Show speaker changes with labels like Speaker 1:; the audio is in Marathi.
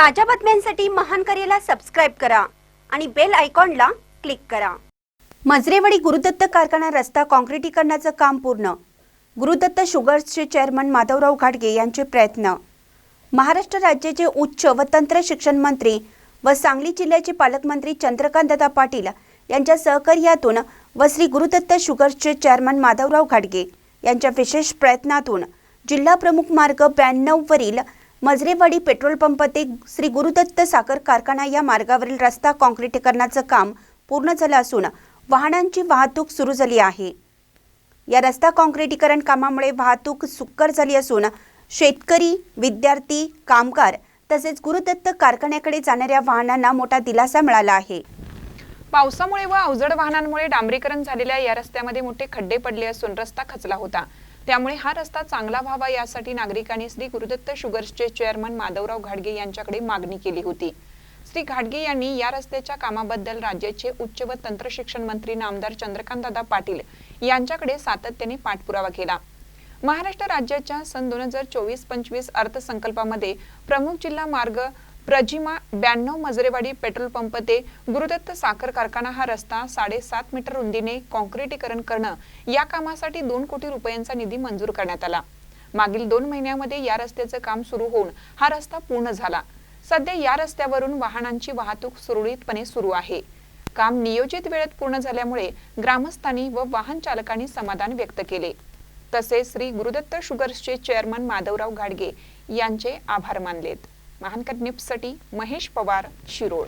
Speaker 1: ताज्या बातम्यांसाठी महान करेला सबस्क्राईब करा आणि बेल आयकॉनला क्लिक करा. मजरेवाडी गुरुदत्त कारखाना रस्ता काँक्रिटीकरणाचं काम पूर्ण. गुरुदत्त शुगर्सचे चेअरमन माधवराव घाटगे यांचे प्रयत्न. महाराष्ट्र राज्याचे उच्च व तंत्र शिक्षण मंत्री व सांगली जिल्ह्याचे पालकमंत्री चंद्रकांतदा पाटील यांच्या सहकार्यातून व श्री गुरुदत्त शुगर्सचे चेअरमन माधवराव घाटगे यांच्या विशेष प्रयत्नातून जिल्हा प्रमुख मार्ग ब्याण्णववरील वरील मजरेवाडी पेट्रोल पंप ते श्री गुरुदत्त साखर कारखाना या मार्गावरील रस्ता काँक्रीटीकरणाचं काम पूर्ण झालं असून वाहनांची वाहतूक सुरू झाली आहे. या रस्ता काँक्रीटीकरण कामामुळे वाहतूक सुकर झाली असून शेतकरी विद्यार्थी कामगार तसेच गुरुदत्त कारखान्याकडे जाणाऱ्या वाहनांना मोठा दिलासा मिळाला आहे.
Speaker 2: पावसामुळे व अवजड वाहनांमुळे डांबरीकरण झालेल्या या रस्त्यामध्ये मोठे खड्डे पडले असून रस्ता खचला होता. त्यामुळे हा रस्ता चांगला व्हावा यासाठी नागरिकांनी श्री गुरुदत्त शुगर्सचे चेअरमन माधवराव घाडगे यांच्याकडे मागणी केली होती. श्री घाडगे यांनी या रस्त्याच्या कामाबद्दल राज्याचे उच्च व तंत्र शिक्षण मंत्री नामदार चंद्रकांतदादा पाटील यांच्याकडे सातत्याने पाठपुरावा केला. महाराष्ट्र राज्याच्या सन दोन हजार चोवीस पंचवीस अर्थसंकल्पामध्ये प्रमुख जिल्हा मार्ग प्रजिमा ब्याण्णव मजरेवाडी पेट्रोल पंप ते गुरुदत्त साखर कारखाना हा रस्ता साडेसात मीटर रुंदीने कॉन्क्रिटीकरण करणं या कामासाठी दोन कोटी रुपयांचा निधी मंजूर करण्यात आला. मागील दोन महिन्यामध्ये या रस्त्याचं काम सुरू होऊन हा रस्ता पूर्ण झाला. सध्या या रस्त्यावरून वाहनांची वाहतूक सुरळीतपणे सुरू आहे. काम नियोजित वेळेत पूर्ण झाल्यामुळे ग्रामस्थांनी व वाहन चालकांनी समाधान व्यक्त केले. तसेच श्री गुरुदत्त शुगर्सचे चेअरमन माधवराव घाडगे यांचे आभार मानलेत. महानकर न्यूजसाठी महेश पवार शिरोळ.